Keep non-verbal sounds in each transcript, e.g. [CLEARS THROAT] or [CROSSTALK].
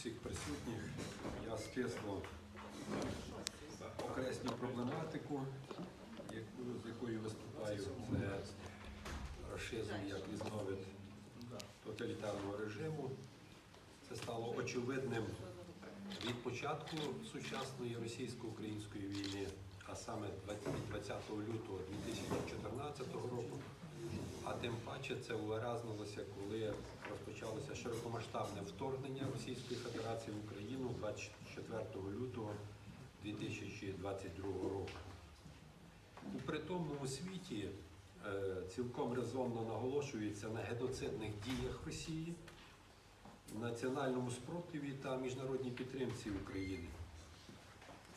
всіх присутніх. Я стисло окреслю проблематику, з якою виступаю. Це рашизм як різновид тоталітарного режиму. Це стало очевидним від початку сучасної російсько-української війни, а саме 20 лютого 2014 року. А тим паче це увиразнилося, коли розпочалося широкомасштабне вторгнення Російської Федерації в Україну 24 лютого 2022 року. У притомному світі е, цілком резонно наголошується на геноцидних діях Росії, національному спротиві та міжнародній підтримці України.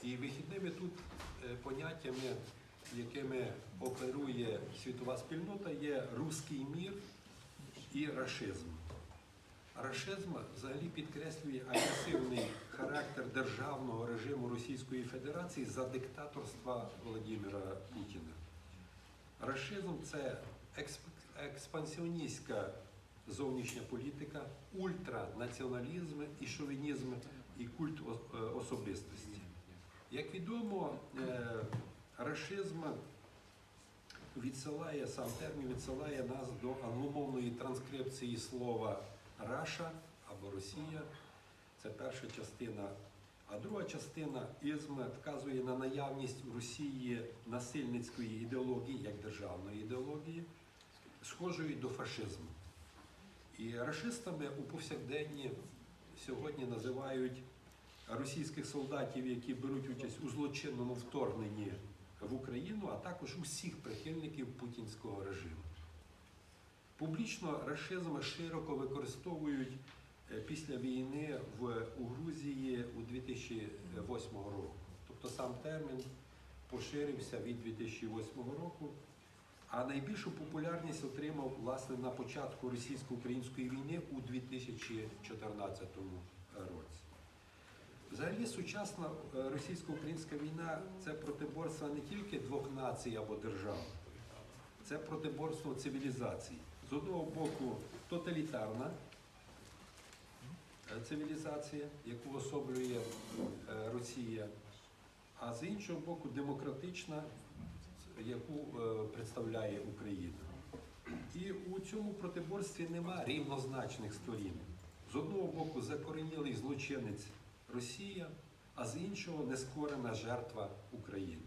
І вихідними тут е, поняттями, якими оперує світова спільнота, є руський мір і рашизм. Рашизм взагалі підкреслює агресивний характер державного режиму Російської Федерації за диктаторства Володимира Путіна. Рашизм це експансіоністська зовнішня політика, ультранаціоналізм і шовінізм і культ е, особистості. Як відомо, е, рашизм відсилає, сам термін відсилає нас до англомовної транскрипції слова Раша або Росія. Це перша частина. А друга частина ізм вказує на наявність в Росії насильницької ідеології, як державної ідеології, схожої до фашизму. І рашистами у повсякденні сьогодні називають російських солдатів, які беруть участь у злочинному вторгненні в Україну, а також усіх прихильників путінського режиму. Публічно рашизм широко використовують е, після війни в, у Грузії у 2008 року. Тобто сам термін поширився від 2008 року, а найбільшу популярність отримав власне на початку російсько-української війни у 2014 році. Взагалі, сучасна е, російсько-українська війна це протиборство не тільки двох націй або держав, це протиборство цивілізацій. З одного боку, тоталітарна е, цивілізація, яку особлює е, Росія, а з іншого боку, демократична, яку е, представляє Україна. І у цьому протиборстві нема рівнозначних сторін. З одного боку, закоренілий злочинець Росія, а з іншого нескорена жертва України.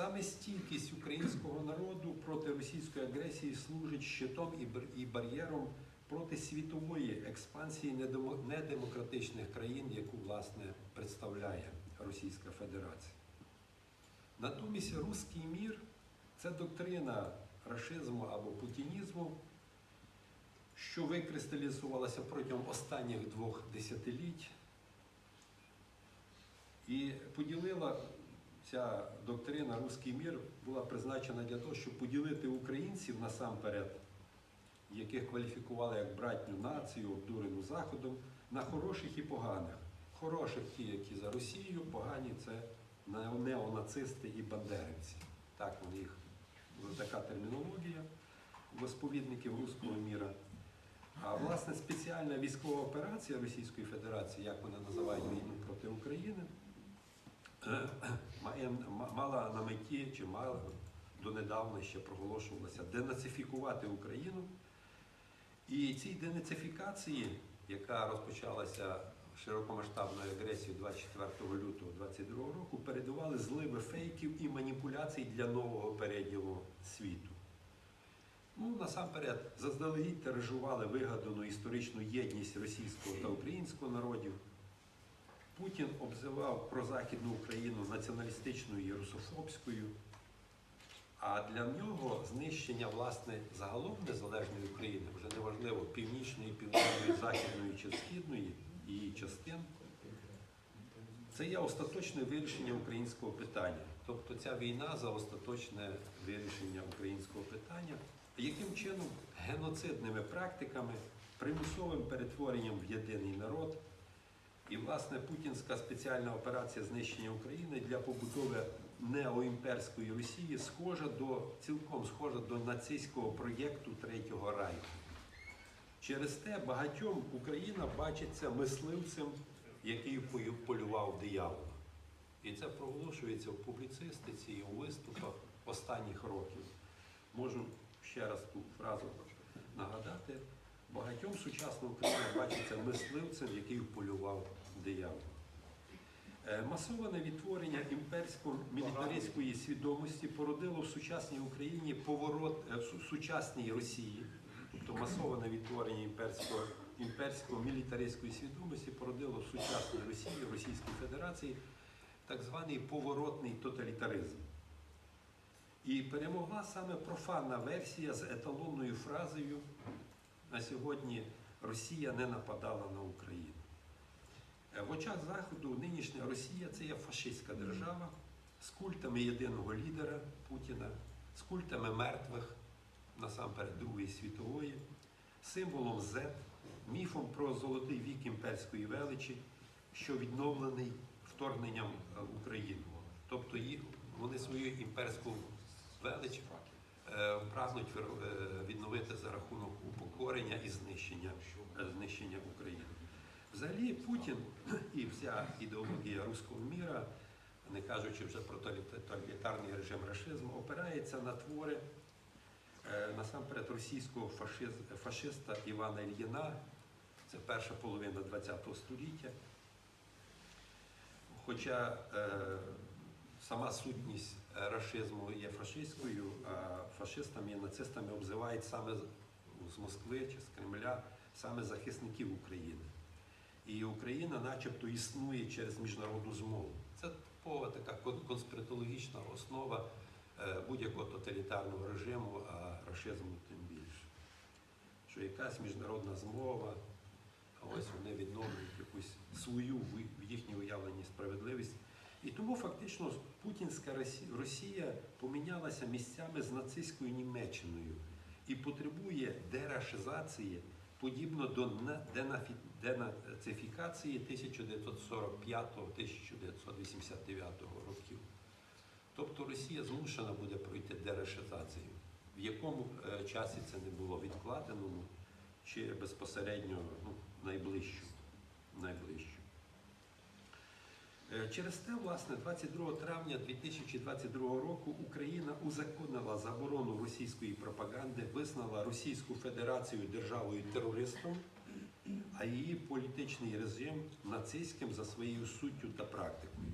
Саме стійкість українського народу проти російської агресії служить щитом і бар'єром проти світової експансії недемократичних країн, яку власне представляє Російська Федерація. Натомість руський мір це доктрина рашизму або путінізму, що викристалізувалася протягом останніх двох десятиліть і поділила ця доктрина Руський мір була призначена для того, щоб поділити українців насамперед, яких кваліфікували як братню націю, обдурену Заходом, на хороших і поганих. Хороших ті, які за Росію, погані це неонацисти і бандерівці. Так у них така термінологія у сповідників руського міра. А власне спеціальна військова операція Російської Федерації, як вони називають війну проти України, [CLEARS THROAT] має, мала на меті чи мала донедавна ще проголошувалася денацифікувати Україну. І цій денацифікації, яка розпочалася широкомасштабною агресією 24 лютого 2022 року, передували зливи фейків і маніпуляцій для нового переділу світу. Ну, насамперед, заздалегідь тиражували вигадану історичну єдність російського та українського народів. Путін обзивав прозахідну Україну націоналістичною і русофобською. А для нього знищення власне загалом незалежної України, вже неважливо північної, південної, західної чи східної її частин, це є остаточне вирішення українського питання. Тобто ця війна за остаточне вирішення українського питання, яким чином геноцидними практиками, примусовим перетворенням в єдиний народ. І, власне, путінська спеціальна операція знищення України для побудови неоімперської Росії схожа до цілком схожа до нацистського проєкту Третього Райху. Через те багатьом Україна бачиться мисливцем, який полював диявола. І це проголошується в публіцистиці і у виступах останніх років. Можу ще раз ту фразу нагадати. Багатьом сучасна Україна бачиться мисливцем, який полював диявола. Е, Масоване відтворення імперсько-мілітаристської свідомості породило в сучасній Україні поворот е, в сучасній Росії, тобто масоване відтворення імперсько-мілітаристської свідомості породило в сучасній Росії, Російській Федерації так званий поворотний тоталітаризм. І перемогла саме профанна версія з еталонною фразою на сьогодні Росія не нападала на Україну. Е, В очах Заходу нинішня Росія це є фашистська держава з культами єдиного лідера Путіна, з культами мертвих, насамперед Другої світової, символом Z, міфом про золотий вік імперської величі, що відновлений вторгненням е, в Україну. Тобто вони свою імперську велич е, прагнуть е, відновити за рахунок упокорення і знищення, е, знищення України. Взагалі Путін [CLEARS THROAT] і вся ідеологія руського міра, не кажучи вже про тоталітарний режим рашизму, опирається на твори е, насамперед російського фашиста Івана Ільїна, це перша половина ХХ століття. Хоча е, сама сутність е, рашизму є фашистською, а фашистами і нацистами обзивають саме з- Москви чи з Кремля саме захисників України. І Україна начебто існує через міжнародну змову. Це типова така кон- конспіратологічна основа е, будь-якого тоталітарного режиму, а рашизму тим більше. Що якась міжнародна змова, а ось вони відновлюють якусь свою в їхній уявленні справедливість. І тому фактично путінська Росія помінялася місцями з нацистською Німеччиною і потребує дерашизації подібно до денацифікації 1945-1989 років. Тобто Росія змушена буде пройти дерашизацію. В якому е, часі це не було відкладеному чи безпосередньо ну, найближчу. найближчу. Е, Через те, власне, 22 травня 2022 року Україна узаконила заборону російської пропаганди, визнала Російську Федерацію державою терористом, а її політичний режим нацистським за своєю суттю та практикою.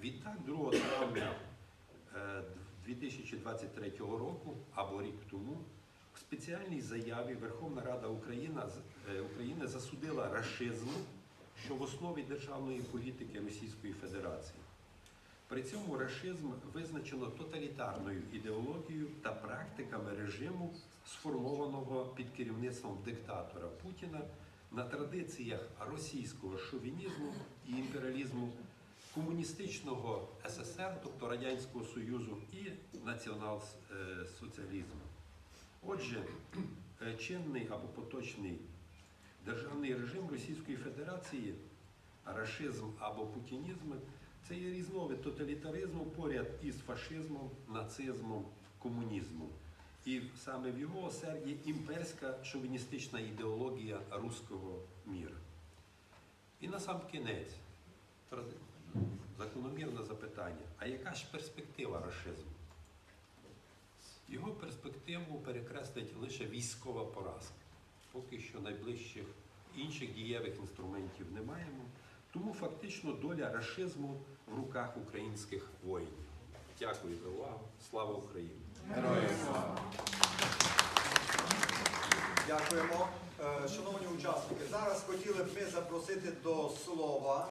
Відтак, 2 травня е, 2023 року або рік тому в спеціальній заяві Верховна Рада Україна, з- е, України засудила рашизм, що в основі державної політики Російської Федерації. При цьому рашизм визначено тоталітарною ідеологією та практиками режиму, сформованого під керівництвом диктатора Путіна на традиціях російського шовінізму і імперіалізму, комуністичного СССР, тобто Радянського Союзу, і націонал-соціалізму. Отже, е, чинний або поточний державний режим Російської Федерації, рашизм або путінізм це є різновид тоталітаризму поряд із фашизмом, нацизмом, комунізмом. І саме в його осерді імперська шовіністична ідеологія руського міра. І на сам кінець закономірне запитання: а яка ж перспектива рашизму? Його перспективу перекреслить лише військова поразка. Поки що найближчих інших дієвих інструментів не маємо. Тому фактично доля рашизму в руках українських воїнів. Дякую за увагу. Слава Україні! Дякуємо. Е, Шановні учасники, зараз хотіли б ми запросити до слова